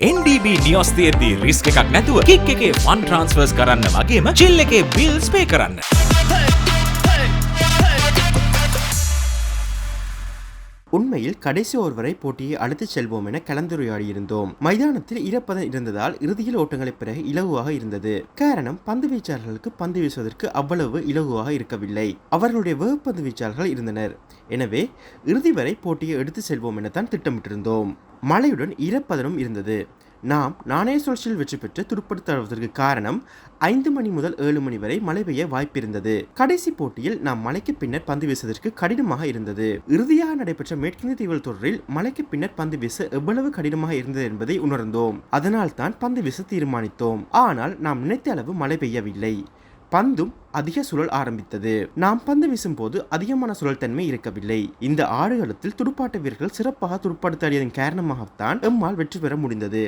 NDB news තියද්දී risk එකක් නැතුව kick එකේ ෆන් ට්‍රන්ස්ෆර්ස් කරන්න වගේම චිල් එකේ බිල්ස් පේ කරන්න. உண்மையில் கடைசி ஓவர் வரை போட்டியை அழைத்துச் செல்வோம் என கலந்துரையாடியிருந்தோம் மைதானத்தில் ஈரப்பதம் இருந்ததால் இறுதியில் ஓட்டங்களைப் பிறகு இலகுவாக இருந்தது காரணம் பந்து வீச்சாளர்களுக்கு பந்து வீசுவதற்கு அவ்வளவு இலகுவாக இருக்கவில்லை அவர்களுடைய வேகப்பந்து வீச்சாளர்கள் இருந்தனர் எனவே இறுதி வரை போட்டியை எடுத்துச் செல்வோம் என தான் திட்டமிட்டிருந்தோம் மழையுடன் ஈரப்பதனும் இருந்தது. நாம் நாணய சுழற்சியில் வெற்றி பெற்று துடுப்படுத்துவதற்கு காரணம் ஐந்து மணி முதல் ஏழு மணி வரை மழை பெய்ய வாய்ப்பிருந்தது. கடைசி போட்டியில் நாம் மழைக்கு பின்னர் பந்து வீசுவதற்கு கடினமாக இருந்தது. இறுதியாக நடைபெற்ற மேற்கிந்திய தீவுகள் தொடரில் மழைக்கு பின்னர் பந்து வீச எவ்வளவு கடினமாக இருந்தது என்பதை உணர்ந்தோம். அதனால் தான் பந்து வீச தீர்மானித்தோம். ஆனால் நாம் நினைத்த அளவு மழை பெய்யவில்லை. பந்தும் அதிக சுழல் ஆரம்பித்தது நாம் பந்து வீசும்போது அதிகமான சுழல் தன்மை இருக்கவில்லை இந்த ஆடுகளத்தில் துடுப்பாட்ட வீரர்கள் சிறப்பாக துடுப்பாடுத்தாடியதன் காரணமாகத்தான் எம்மால் வெற்றி பெற முடிந்தது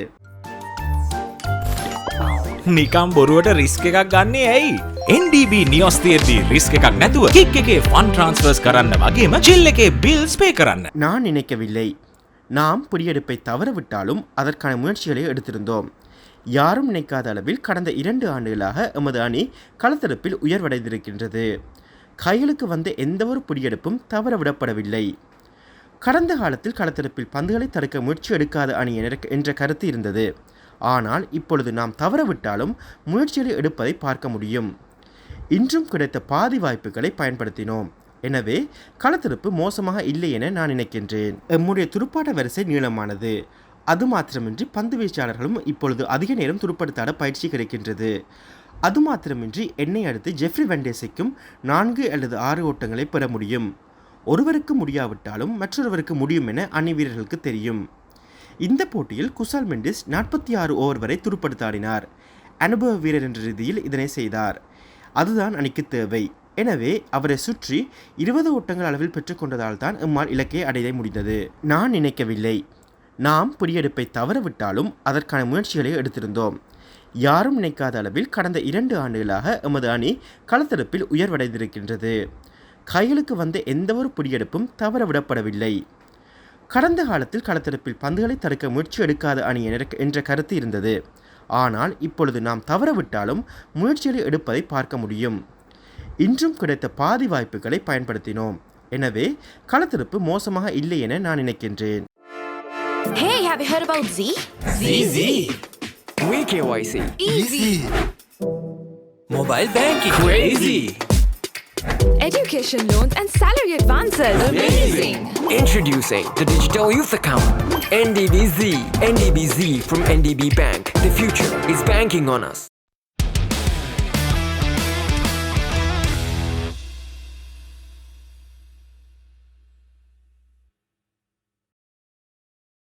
නිකම් බොරුවට රිස්ක එකක් ගන්නේ ඇයි. NDB නිියස් තියද්දී රිස්ක එකක් නැතුව කික් එකේ ෆන් ට්‍රන්ස්ෆර්ස් කරන්න වගේම චිල් එකේ බිල්ස් පේ කරන්න. நான் நினைக்கவில்லை நாம் புடியெடுப்பை தவறவிட்டாலும் அதற்கான முயற்சிகளை எடுத்திருந்தோம் யாரும் நினைக்காத அளவில் கடந்த இரண்டு ஆண்டுகளாக எமது அணி களத்தரப்பில் உயர்வடைந்திருக்கின்றது. கைகளுக்கு வந்த எந்தவொரு புடியெடுப்பும் தவறவிடப்படவில்லை. கடந்த காலத்தில் களத்தரப்பில் பந்துகளை தடுக்க முயற்சி எடுக்காத அணி என்ற கருத்து இருந்தது. ஆனால் இப்பொழுது நாம் தவறவிட்டாலும் முயற்சிகளை எடுப்பதை பார்க்க முடியும். இன்றும் கிடைத்த பாதி வாய்ப்புகளை பயன்படுத்தினோம். எனவே களத்திருப்பு மோசமாக இல்லை என நான் நினைக்கின்றேன். எம்முடைய துடுப்பாட்ட வரிசை நீளமானது. அது மாத்திரமின்றி பந்து வீச்சாளர்களும் இப்பொழுது அதிக நேரம் துடுப்படுத்தாட பயிற்சி கிடைக்கின்றது. அது மாத்திரமின்றி என்னை அடுத்து ஜெஃப்ரி வெண்டேஸைக்கும் நான்கு அல்லது ஆறு ஓட்டங்களை பெற முடியும். ஒருவருக்கு முடியாவிட்டாலும் மற்றொருவருக்கு முடியும் என அணி வீரர்களுக்கு தெரியும். இந்த போட்டியில் குசால் மெண்டிஸ் நாற்பத்தி ஆறு ஓவர் வரை துடுப்படுத்தாடினார் அனுபவ வீரர் என்ற ரீதியில் இதனை செய்தார். அதுதான் அணிக்கு தேவை. எனவே அவரை சுற்றி இருபது ஓட்டங்கள் அளவில் பெற்றுக்கொண்டதால் தான் இம்மால் இலக்கை அடைய முடிந்தது. நான் நினைக்கவில்லை. நாம் புடியெடுப்பை தவறவிட்டாலும் அதற்கான முயற்சிகளை எடுத்திருந்தோம். யாரும் நினைக்காத அளவில் கடந்த இரண்டு ஆண்டுகளாக எமது அணி களத்தெடுப்பில் உயர்வடைந்திருக்கின்றது. கைகளுக்கு வந்த எந்தவொரு பிடியெடுப்பும் தவறவிடப்படவில்லை. கடந்த காலத்தில் களத்தெடுப்பில் பந்துகளை தடுக்க முயற்சி எடுக்காத அணி என்ற கருத்து இருந்தது. ஆனால் இப்பொழுது நாம் தவறவிட்டாலும் முயற்சிகளை எடுப்பதை பார்க்க முடியும். இன்றும் கிடைத்த பாதி வாய்ப்புகளை பயன்படுத்தினோம். எனவே களத்திருப்பு மோசமாக இல்லை என நான் நினைக்கின்றேன். Hey, have you heard about Z? We KYC. Easy. Mobile banking. Crazy. Education loans and salary advances. Amazing. Introducing the digital youth account. NDBZ. NDBZ from NDB Bank. The future is banking on us.